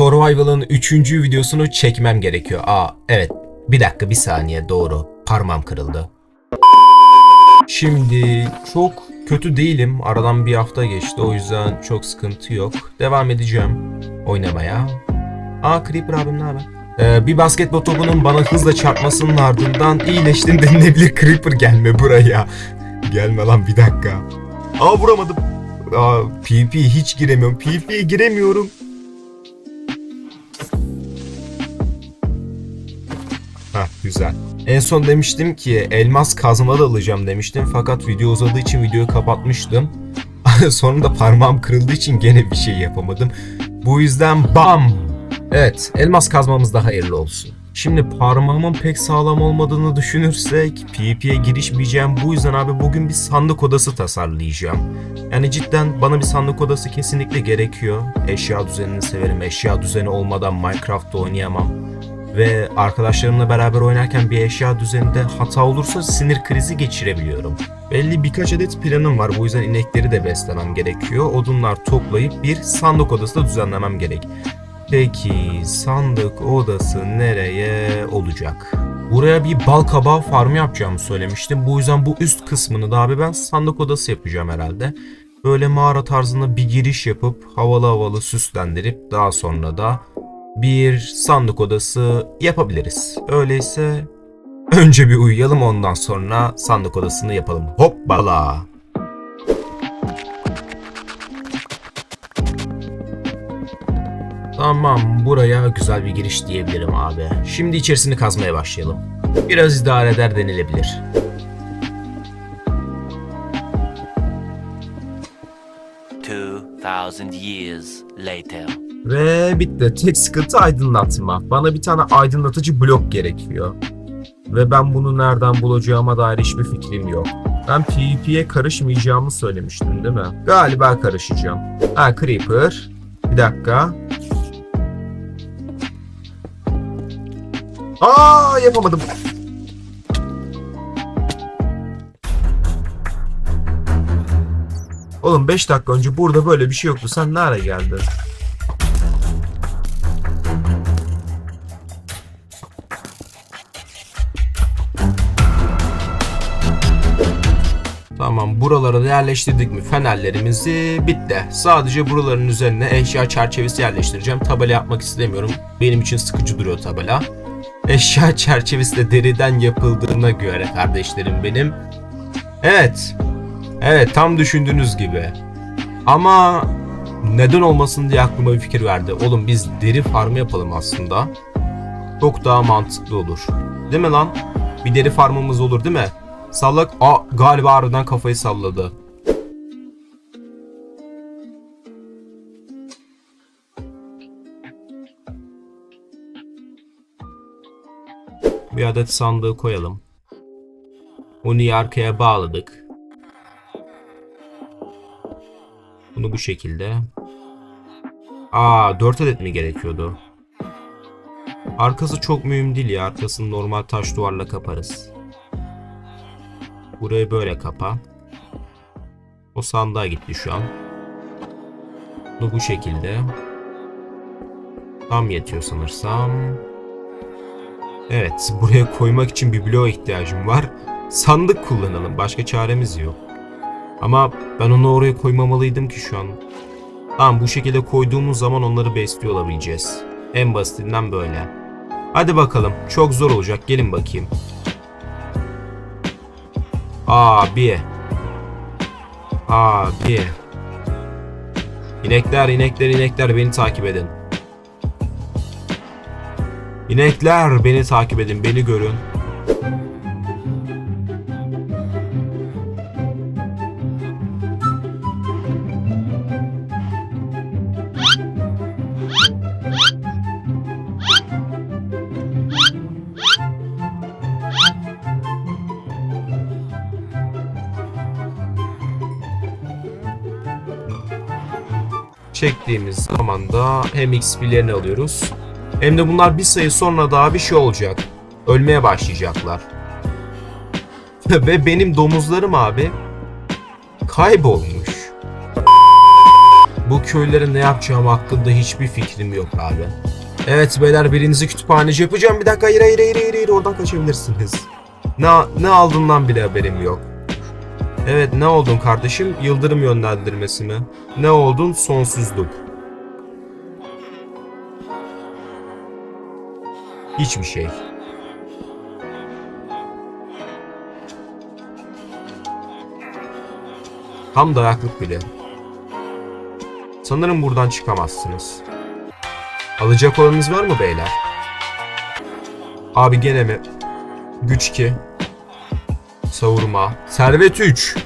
Survival'ın 3. videosunu çekmem gerekiyor. Aa evet. Bir dakika bir saniye doğru. Parmağım kırıldı. Şimdi çok kötü değilim. Aradan bir hafta geçti. O yüzden çok sıkıntı yok. Devam edeceğim oynamaya. Aa Creeper abim ne haber? Ee, bir basketbol topunun bana hızla çarpmasının ardından iyileştin denilebilir Creeper gelme buraya. Gelme lan bir dakika. Aa vuramadım. Aa PvP'ye hiç giremiyorum. PvP'ye giremiyorum. Hah güzel. En son demiştim ki elmas kazma da alacağım demiştim fakat video uzadığı için videoyu kapatmıştım. Sonunda parmağım kırıldığı için gene bir şey yapamadım. Bu yüzden bam! Evet elmas kazmamız da hayırlı olsun. Şimdi parmağımın pek sağlam olmadığını düşünürsek PvP'ye girişmeyeceğim. Bu yüzden abi bugün bir sandık odası tasarlayacağım. Yani cidden bana bir sandık odası kesinlikle gerekiyor. Eşya düzenini severim. Eşya düzeni olmadan Minecraft'ta oynayamam ve arkadaşlarımla beraber oynarken bir eşya düzeninde hata olursa sinir krizi geçirebiliyorum. Belli birkaç adet planım var bu yüzden inekleri de beslemem gerekiyor. Odunlar toplayıp bir sandık odası da düzenlemem gerek. Peki sandık odası nereye olacak? Buraya bir bal kabağı farmı yapacağımı söylemiştim. Bu yüzden bu üst kısmını da abi ben sandık odası yapacağım herhalde. Böyle mağara tarzında bir giriş yapıp havalı havalı süslendirip daha sonra da bir sandık odası yapabiliriz. Öyleyse önce bir uyuyalım ondan sonra sandık odasını yapalım. Hoppala. Tamam buraya güzel bir giriş diyebilirim abi. Şimdi içerisini kazmaya başlayalım. Biraz idare eder denilebilir. Two thousand years later. Ve bitti. Tek sıkıntı aydınlatma. Bana bir tane aydınlatıcı blok gerekiyor. Ve ben bunu nereden bulacağıma dair hiçbir fikrim yok. Ben PvP'ye karışmayacağımı söylemiştim değil mi? Galiba karışacağım. Ha Creeper. Bir dakika. Aa yapamadım. Oğlum 5 dakika önce burada böyle bir şey yoktu. Sen nereye geldin? Buralara yerleştirdik mi fenerlerimizi bitti. Sadece buraların üzerine eşya çerçevesi yerleştireceğim. Tabela yapmak istemiyorum. Benim için sıkıcı duruyor tabela. Eşya çerçevesi de deriden yapıldığına göre kardeşlerim benim. Evet. Evet tam düşündüğünüz gibi. Ama neden olmasın diye aklıma bir fikir verdi. Oğlum biz deri farmı yapalım aslında. Çok daha mantıklı olur. Değil mi lan? Bir deri farmımız olur değil mi? Sallak. Aa galiba harbiden kafayı salladı. Bir adet sandığı koyalım. Onu arkaya bağladık. Bunu bu şekilde. Aa 4 adet mi gerekiyordu? Arkası çok mühim değil ya. Arkasını normal taş duvarla kaparız. Burayı böyle kapa. O sandığa gitti şu an. Bunu bu şekilde. Tam yetiyor sanırsam. Evet, buraya koymak için bir bloğa ihtiyacım var. Sandık kullanalım. Başka çaremiz yok. Ama ben onu oraya koymamalıydım ki şu an. Tamam bu şekilde koyduğumuz zaman onları besliyor olabileceğiz. En basitinden böyle. Hadi bakalım. Çok zor olacak. Gelin bakayım. Abi. Abi. İnekler, inekler, inekler beni takip edin. İnekler beni takip edin, beni görün. Çektiğimiz zaman da hem XP'lerini alıyoruz. Hem de bunlar bir sayı sonra daha bir şey olacak. Ölmeye başlayacaklar. Ve benim domuzlarım abi kaybolmuş. Bu köylere ne yapacağım hakkında hiçbir fikrim yok abi. Evet beyler birinizi kütüphaneci yapacağım. Bir dakika hayır hayır hayır hayır, hayır. oradan kaçabilirsiniz. Ne, ne aldığından bile haberim yok. Evet ne oldun kardeşim? Yıldırım yönlendirmesi mi? Ne oldun? Sonsuzluk. Hiçbir şey. Tam dayaklık bile. Sanırım buradan çıkamazsınız. Alacak olanınız var mı beyler? Abi gene mi? Güç 2. Savurma. Servet 3.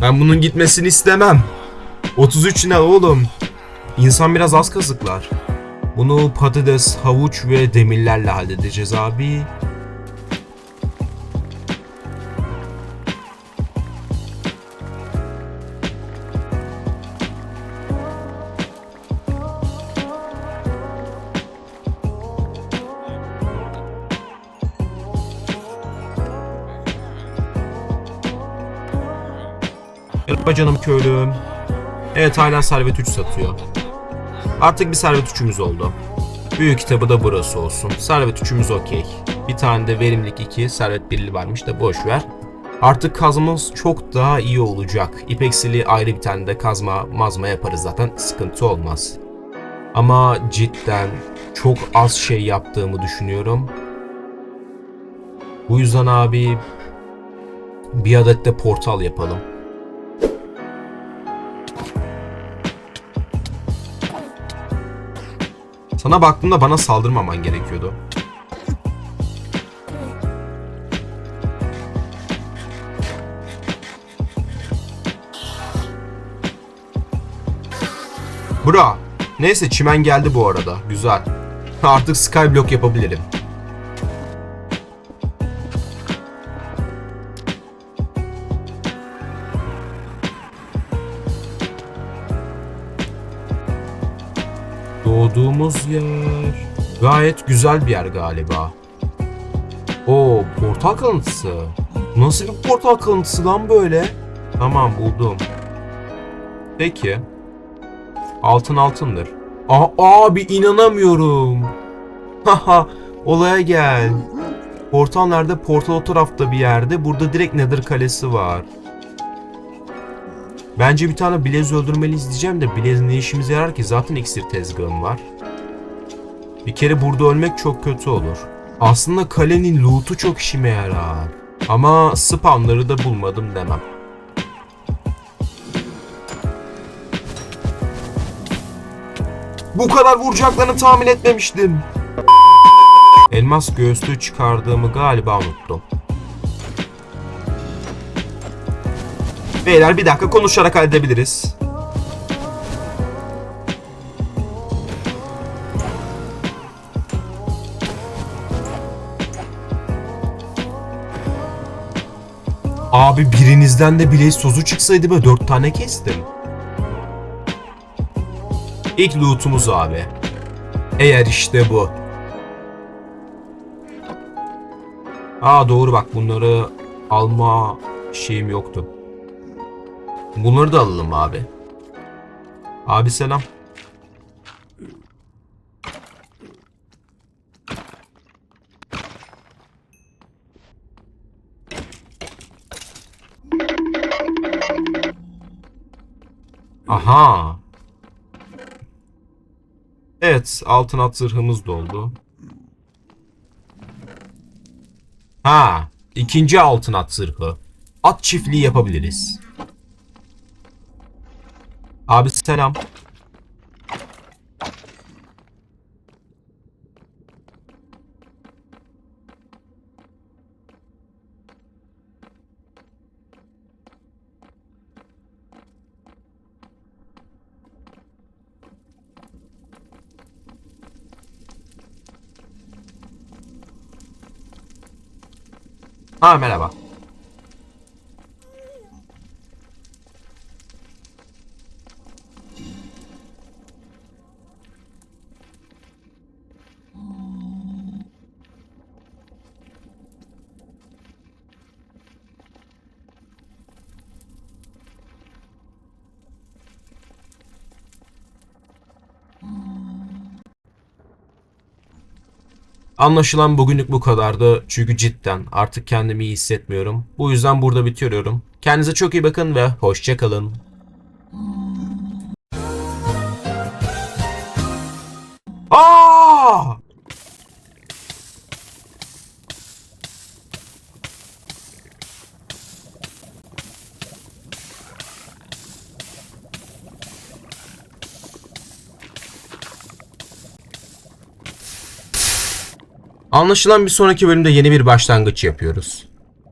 Ben bunun gitmesini istemem. 33 ne oğlum? İnsan biraz az kazıklar. Bunu patates, havuç ve demirlerle halledeceğiz abi. Merhaba canım köylüm. Evet hala Servet 3 satıyor. Artık bir Servet 3'ümüz oldu. Büyük kitabı da burası olsun. Servet 3'ümüz okey. Bir tane de verimlilik 2, Servet 1'li varmış da boş ver. Artık kazmamız çok daha iyi olacak. İpeksili ayrı bir tane de kazma mazma yaparız zaten. Sıkıntı olmaz. Ama cidden çok az şey yaptığımı düşünüyorum. Bu yüzden abi bir adet de portal yapalım. Sana baktığımda bana saldırmaman gerekiyordu. Bra. Neyse çimen geldi bu arada. Güzel. Artık skyblock yapabilirim. Doğduğumuz yer gayet güzel bir yer galiba. O portal kalıntısı. Nasıl bir portal kalıntısı lan böyle? Tamam buldum. Peki. Altın altındır. Aa, abi inanamıyorum. Haha olaya gel. Portal nerede? Portal o tarafta bir yerde. Burada direkt Nether kalesi var. Bence bir tane Blaze öldürmeliyiz diyeceğim de Blaze ne işimize yarar ki? Zaten iksir tezgahım var. Bir kere burada ölmek çok kötü olur. Aslında kalenin loot'u çok işime yarar. Ama spawnları da bulmadım demem. Bu kadar vuracaklarını tahmin etmemiştim. Elmas göğüslüğü çıkardığımı galiba unuttum. Beyler bir dakika konuşarak halledebiliriz. Abi birinizden de bile sozu çıksaydı be dört tane kestim. İlk lootumuz abi. Eğer işte bu. Aa doğru bak bunları alma şeyim yoktu. Bunları da alalım abi. Abi selam. Aha. Evet, altın at zırhımız doldu. Ha, ikinci altın at zırhı. At çiftliği yapabiliriz. Abi selam. Ha merhaba. Anlaşılan bugünlük bu kadardı. Çünkü cidden artık kendimi iyi hissetmiyorum. Bu yüzden burada bitiriyorum. Kendinize çok iyi bakın ve hoşça Anlaşılan bir sonraki bölümde yeni bir başlangıç yapıyoruz.